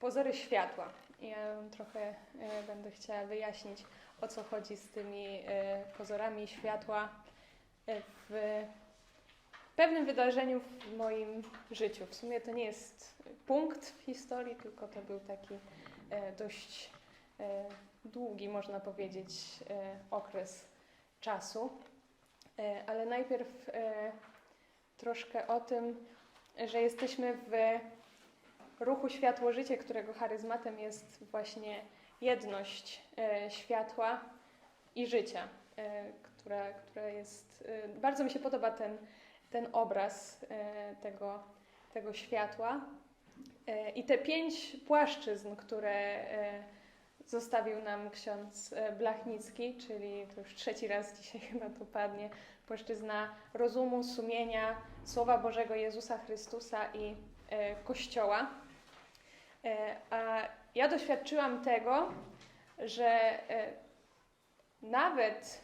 pozory światła. Ja trochę będę chciała wyjaśnić, o co chodzi z tymi pozorami światła w pewnym wydarzeniu w moim życiu. W sumie to nie jest punkt w historii, tylko to był taki dość długi, można powiedzieć, okres czasu. Ale najpierw troszkę o tym, że jesteśmy w ruchu Światło Życie, którego charyzmatem jest właśnie jedność e, światła i życia, e, która, która jest. E, bardzo mi się podoba ten, ten obraz tego, tego światła. I te pięć płaszczyzn, które zostawił nam ksiądz Blachnicki, czyli to już trzeci raz dzisiaj chyba to padnie, płaszczyzna rozumu, sumienia, Słowa Bożego Jezusa Chrystusa i Kościoła. E, a ja doświadczyłam tego, że e, nawet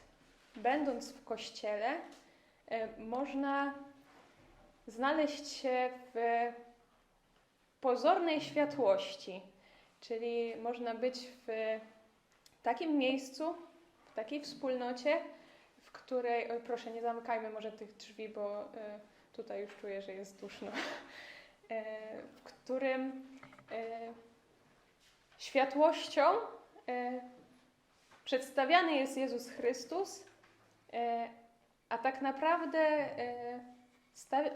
będąc w kościele, e, można znaleźć się w pozornej światłości, czyli można być w takim miejscu, w takiej wspólnocie, w której, oj, proszę, nie zamykajmy może tych drzwi, bo tutaj już czuję, że jest duszno, w którym światłością e, przedstawiany jest Jezus Chrystus, e, a tak naprawdę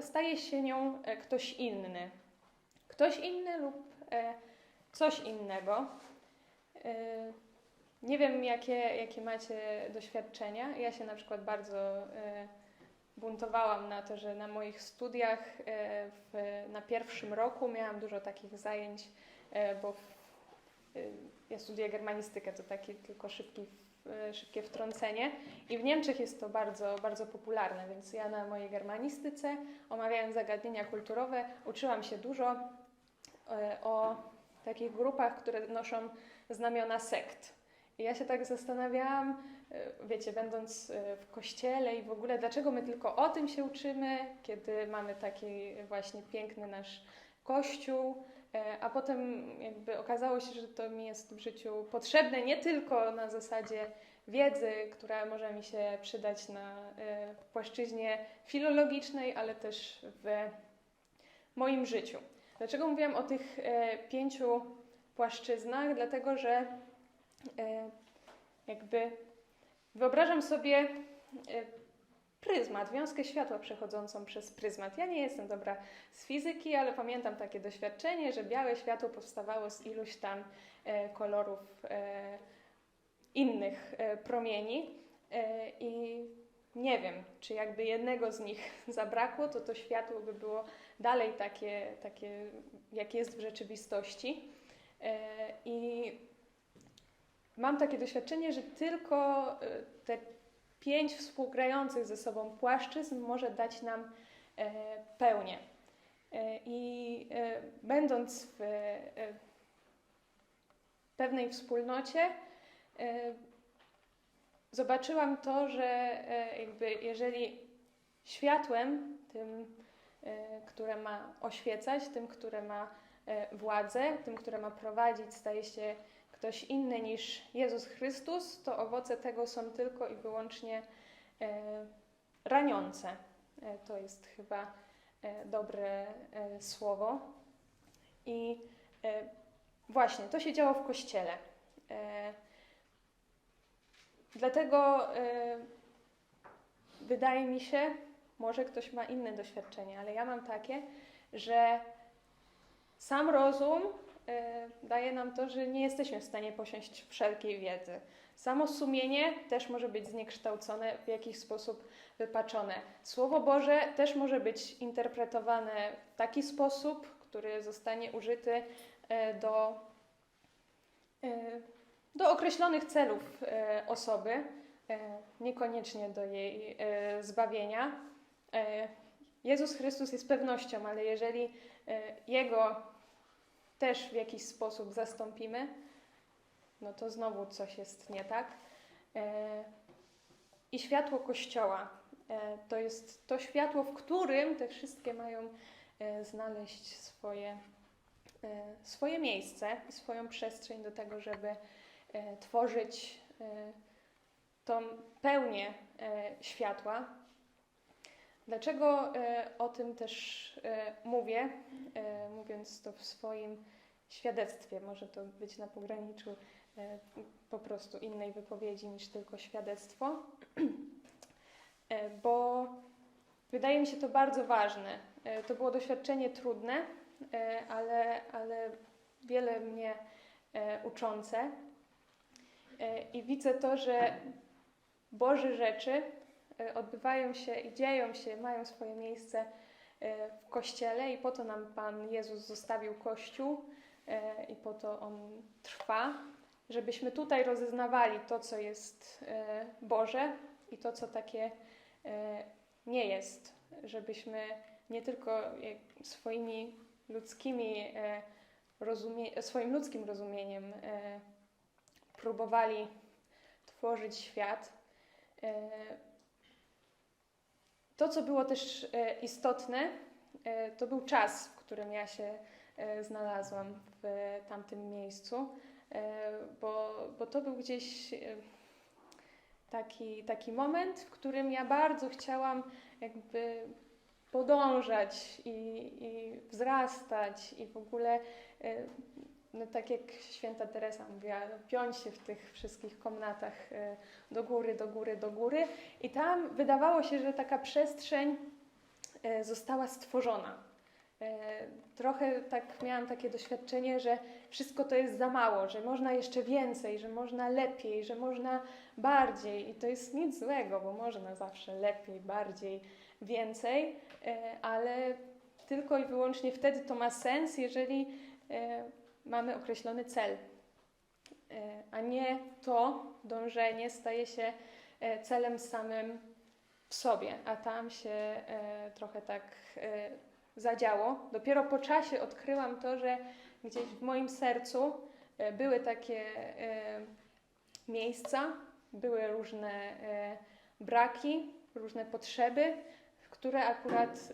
staje się nią ktoś inny. Ktoś inny lub coś innego. Nie wiem, jakie, jakie macie doświadczenia. Ja się na przykład bardzo buntowałam na to, że na moich studiach e, w, na pierwszym roku miałam dużo takich zajęć, e, bo w, e, ja studiuję germanistykę, to takie tylko szybki, szybkie wtrącenie. I w Niemczech jest to bardzo, bardzo popularne, więc ja na mojej germanistyce, omawiając zagadnienia kulturowe, uczyłam się dużo o takich grupach, które noszą znamiona sekt. I ja się tak zastanawiałam, e, wiecie, będąc e, w kościele i w ogóle, dlaczego my tylko o tym się uczymy, kiedy mamy taki właśnie piękny nasz kościół, e, a potem jakby okazało się, że to mi jest w życiu potrzebne nie tylko na zasadzie wiedzy, która może mi się przydać na płaszczyźnie filologicznej, ale też w moim życiu. Dlaczego mówiłam o tych pięciu płaszczyznach? Dlatego, że jakby wyobrażam sobie e, pryzmat, wiązkę światła przechodzącą przez pryzmat. Ja nie jestem dobra z fizyki, ale pamiętam takie doświadczenie, że białe światło powstawało z iluś tam e, kolorów innych promieni i nie wiem, czy jakby jednego z nich zabrakło, to to światło by było dalej takie, takie jakie jest w rzeczywistości. I mam takie doświadczenie, że tylko y, te pięć współgrających ze sobą płaszczyzn może dać nam e, pełnię. E, I e, będąc w pewnej wspólnocie, zobaczyłam to, że jakby jeżeli światłem, tym, które ma oświecać, tym, które ma władzę, tym, które ma prowadzić, staje się ktoś inny niż Jezus Chrystus, to owoce tego są tylko i wyłącznie e, raniące. E, to jest chyba e, dobre słowo. I właśnie to się działo w kościele. Dlatego wydaje mi się, może ktoś ma inne doświadczenie, ale ja mam takie, że sam rozum daje nam to, że nie jesteśmy w stanie posiąść wszelkiej wiedzy. Samo sumienie też może być zniekształcone, w jakiś sposób wypaczone. Słowo Boże też może być interpretowane w taki sposób, który zostanie użyty e, do, e, do określonych celów osoby, niekoniecznie do jej zbawienia. Jezus Chrystus jest pewnością, ale jeżeli Jego też w jakiś sposób zastąpimy, no to znowu coś jest nie tak. E, I światło Kościoła e, to jest to światło, w którym te wszystkie mają e, znaleźć swoje swoje miejsce, swoją przestrzeń do tego, żeby tworzyć tą pełnię światła. Dlaczego o tym też mówię, mówiąc to w swoim świadectwie? Może to być na pograniczu po prostu innej wypowiedzi niż tylko świadectwo, bo wydaje mi się to bardzo ważne. To było doświadczenie trudne, ale, ale wiele mnie uczące. I widzę to, że Boże rzeczy e, odbywają się i dzieją się, mają swoje miejsce e, w Kościele i po to nam Pan Jezus zostawił Kościół e, i po to On trwa, żebyśmy tutaj rozeznawali to, co jest Boże i to, co takie nie jest, żebyśmy nie tylko swoimi ludzkimi rozumie- swoim ludzkim rozumieniem próbowali tworzyć świat, E, to, co było też e, istotne, e, to był czas, w którym ja się znalazłam w tamtym miejscu, bo, bo to był gdzieś taki, taki moment, w którym ja bardzo chciałam jakby podążać i, i wzrastać i w ogóle no tak jak święta Teresa mówiła, no, piąć się w tych wszystkich komnatach e, do góry, do góry, do góry. I tam wydawało się, że taka przestrzeń e, została stworzona. E, trochę tak miałam takie doświadczenie, że wszystko to jest za mało, że można jeszcze więcej, że można lepiej, że można bardziej. I to jest nic złego, bo można zawsze lepiej, bardziej, więcej, ale tylko i wyłącznie wtedy to ma sens, jeżeli mamy określony cel, e, a nie to dążenie staje się e, celem samym w sobie, a tam się e, trochę tak zadziało. Dopiero po czasie odkryłam to, że gdzieś w moim sercu były takie miejsca, były różne braki, różne potrzeby, w które akurat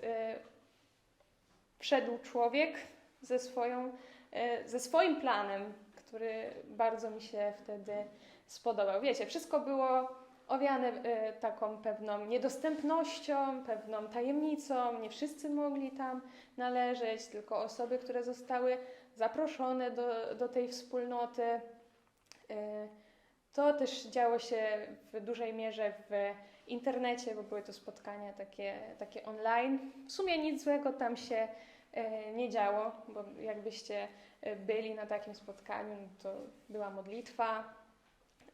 wszedł człowiek ze swoją ze swoim planem, który bardzo mi się wtedy spodobał. Wiecie, wszystko było owiane e, taką pewną niedostępnością, pewną tajemnicą. Nie wszyscy mogli tam należeć, tylko osoby, które zostały zaproszone do, do tej wspólnoty. E, to też działo się w dużej mierze w internecie, bo były to spotkania takie, takie online. W sumie nic złego tam się E, nie działo, bo jakbyście e, byli na takim spotkaniu, no to była modlitwa,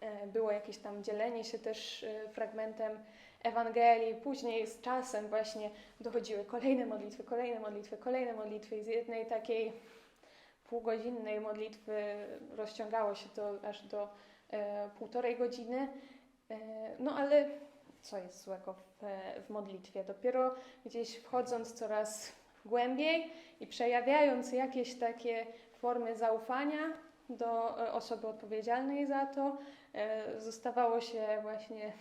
e, było jakieś tam dzielenie się też fragmentem Ewangelii. Później z czasem właśnie dochodziły kolejne modlitwy, kolejne modlitwy, kolejne modlitwy i z jednej takiej półgodzinnej modlitwy rozciągało się to aż do e, półtorej godziny. E, no ale co jest złego w, w modlitwie? Dopiero gdzieś wchodząc coraz głębiej i przejawiając jakieś takie formy zaufania do e, osoby odpowiedzialnej za to, e, zostawało się właśnie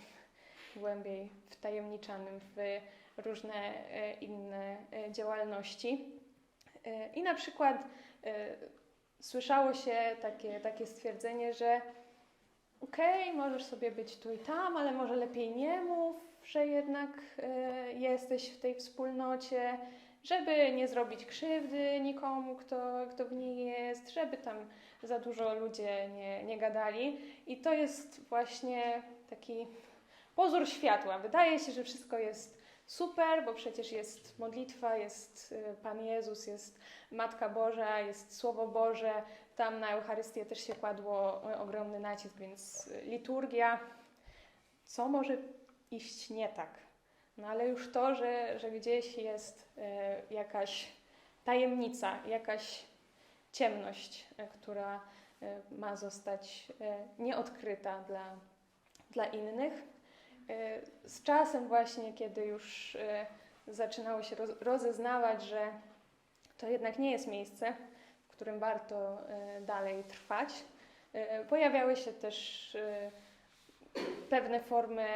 głębiej wtajemniczanym w różne e, inne działalności. I na przykład słyszało się takie, takie stwierdzenie, że okej, okay, możesz sobie być tu i tam, ale może lepiej nie mów, że jednak jesteś w tej wspólnocie, żeby nie zrobić krzywdy nikomu, kto, kto w niej jest, żeby tam za dużo ludzie nie, nie gadali. I to jest właśnie taki pozór światła. Wydaje się, że wszystko jest super, bo przecież jest modlitwa, jest y, Pan Jezus, jest Matka Boża, jest Słowo Boże. Tam na Eucharystię też się kładło y, ogromny nacisk, więc y, liturgia. Co może iść nie tak? No ale już to, że, że gdzieś jest e, jakaś tajemnica, jakaś ciemność, e, która e, ma zostać nieodkryta dla, dla innych. Z czasem właśnie, kiedy już zaczynało się rozeznawać, że to jednak nie jest miejsce, w którym warto dalej trwać, pojawiały się też pewne formy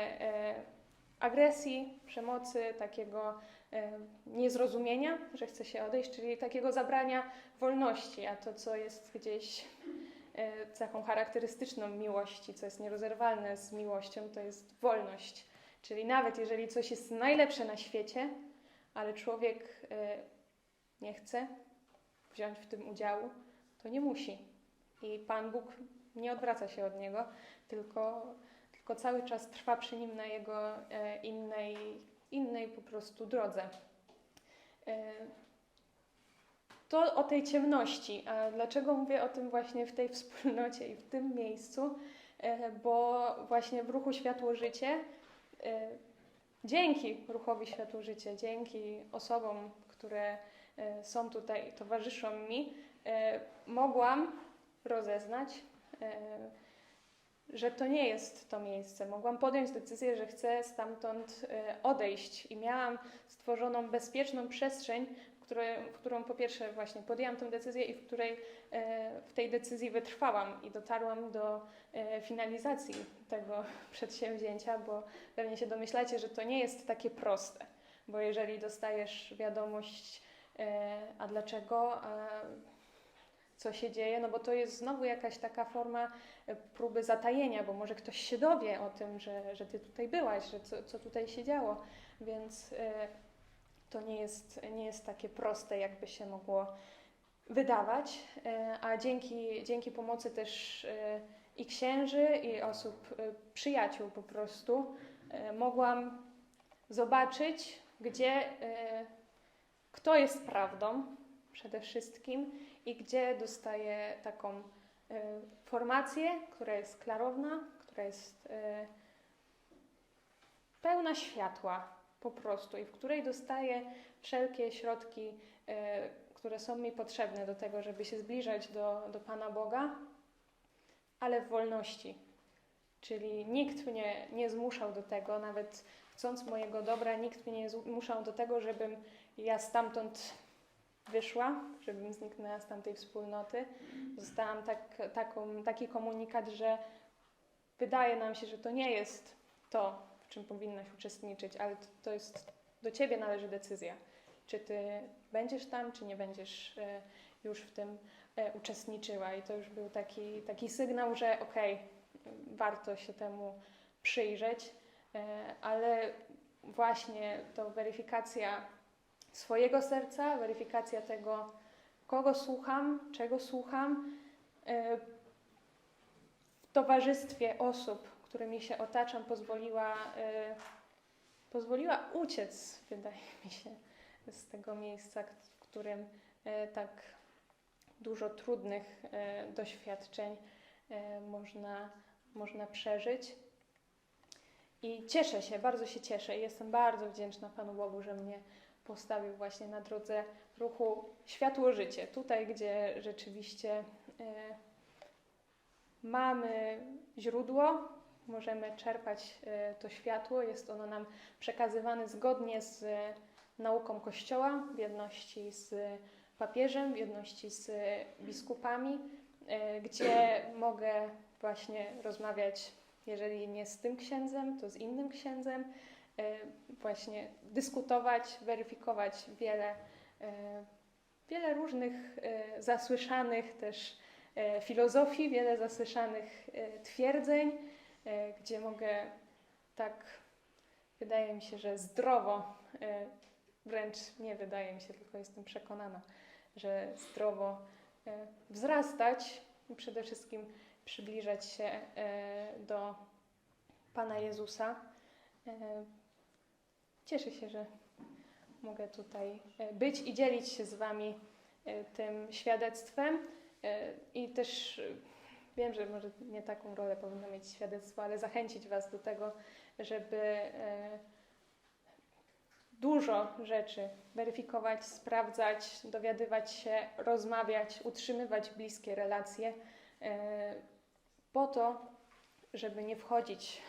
agresji, przemocy, takiego e, niezrozumienia, że chce się odejść, czyli takiego zabrania wolności, a to, co jest gdzieś cechą charakterystyczną miłości, co jest nierozerwalne z miłością, to jest wolność. Czyli nawet jeżeli coś jest najlepsze na świecie, ale człowiek e, nie chce wziąć w tym udziału, to nie musi. I Pan Bóg nie odwraca się od niego, tylko, tylko cały czas trwa przy nim na jego e, innej, innej po prostu drodze. E, to o tej ciemności. A dlaczego mówię o tym właśnie w tej wspólnocie i w tym miejscu? E, bo właśnie w ruchu Światło Życie, e, dzięki ruchowi Światło Życie, dzięki osobom, które są tutaj, towarzyszą mi, mogłam rozeznać, że to nie jest to miejsce. Mogłam podjąć decyzję, że chcę stamtąd e, odejść i miałam stworzoną bezpieczną przestrzeń, w, której, w którą po pierwsze właśnie podjęłam tę decyzję i w której e, w tej decyzji wytrwałam i dotarłam do e, finalizacji tego przedsięwzięcia, bo pewnie się domyślacie, że to nie jest takie proste, bo jeżeli dostajesz wiadomość, a dlaczego, a co się dzieje, no bo to jest znowu jakaś taka forma e, próby zatajenia, bo może ktoś się dowie o tym, że, że ty tutaj byłaś, że co, co tutaj się działo, więc e, to nie jest, nie jest takie proste, jakby się mogło wydawać, e, a dzięki, dzięki pomocy też i księży, i osób, przyjaciół po prostu, mogłam zobaczyć, gdzie, kto jest prawdą przede wszystkim i gdzie dostaję taką e, formację, która jest klarowna, która jest e, pełna światła po prostu i w której dostaję wszelkie środki, e, które są mi potrzebne do tego, żeby się zbliżać do, do Pana Boga, ale w wolności. Czyli nikt mnie nie zmuszał do tego, nawet chcąc mojego dobra, nikt mnie nie zmuszał do tego, żebym ja stamtąd wyszła, żebym zniknęła z tamtej wspólnoty. Dostałam tak, taką, taki komunikat, że wydaje nam się, że to nie jest to, w czym powinnaś uczestniczyć, ale to, to jest do ciebie należy decyzja. Czy ty będziesz tam, czy nie będziesz e, już w tym e, uczestniczyła. I to już był taki, taki sygnał, że okej, warto się temu przyjrzeć, e, ale właśnie to weryfikacja swojego serca, weryfikacja tego, kogo słucham, czego słucham, e, w towarzystwie osób, którymi się otaczam, pozwoliła, e, pozwoliła uciec, wydaje mi się, z tego miejsca, w którym e, tak dużo trudnych doświadczeń można, można przeżyć. I cieszę się, bardzo się cieszę i jestem bardzo wdzięczna Panu Bogu, że mnie postawił właśnie na drodze ruchu Światło Życie. Tutaj, gdzie rzeczywiście e, mamy źródło, możemy czerpać e, to światło, jest ono nam przekazywane zgodnie z e, nauką Kościoła, w jedności z papieżem, w jedności z biskupami, gdzie mogę właśnie rozmawiać, jeżeli nie z tym księdzem, to z innym księdzem, właśnie dyskutować, weryfikować wiele, e, wiele różnych e, zasłyszanych też filozofii, wiele zasłyszanych twierdzeń, gdzie mogę tak, wydaje mi się, że zdrowo, wręcz nie wydaje mi się, tylko jestem przekonana, że zdrowo wzrastać i przede wszystkim przybliżać się do Pana Jezusa. Cieszę się, że mogę tutaj e, być i dzielić się z Wami e, tym świadectwem. E, I też wiem, że może nie taką rolę powinno mieć świadectwo, ale zachęcić Was do tego, żeby dużo rzeczy weryfikować, sprawdzać, dowiadywać się, rozmawiać, utrzymywać bliskie relacje, po to, żeby nie wchodzić,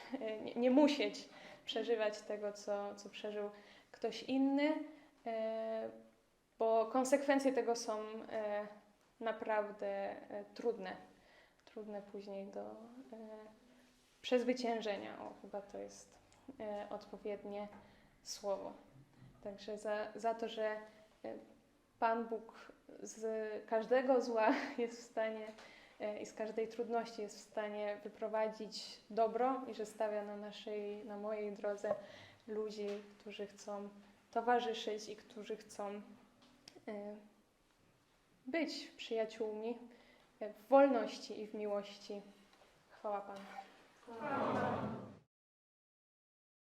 nie, nie musieć przeżywać tego, co, co przeżył ktoś inny, e, bo konsekwencje tego są e, naprawdę e, trudne. Trudne później do przezwyciężenia. O, chyba to jest odpowiednie słowo. Także za, za to, że Pan Bóg z każdego zła jest w stanie i z każdej trudności jest w stanie wyprowadzić dobro i że stawia na naszej, na mojej drodze ludzi, którzy chcą towarzyszyć i którzy chcą e, być przyjaciółmi e, w wolności i w miłości. Chwała Panu.